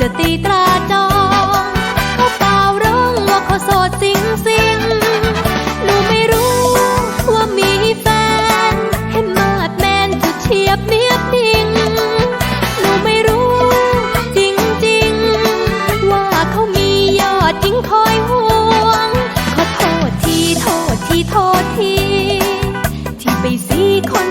จะตีตราจองเขาเปล่าร้องว่าเขาโสดสิงสิงหนูไม่รู้ว่ามีแฟน ให้มาดแมนจะเทียบเนียบทิ้งหนูไม่รู้จริงจริงว่าเขามียอดจริงคอยห่วงขอโทษทีโทษทีโทษที ที่ไปสีคน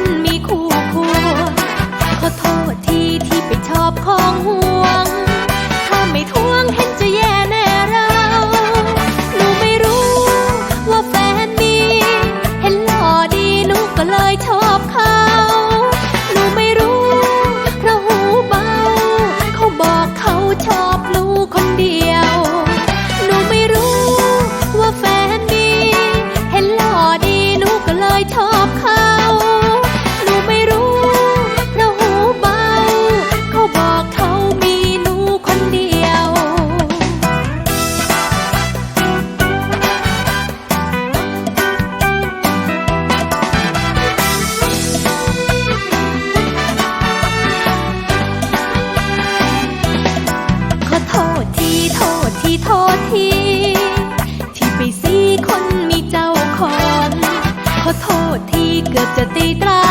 ஞாபகத்தை திரா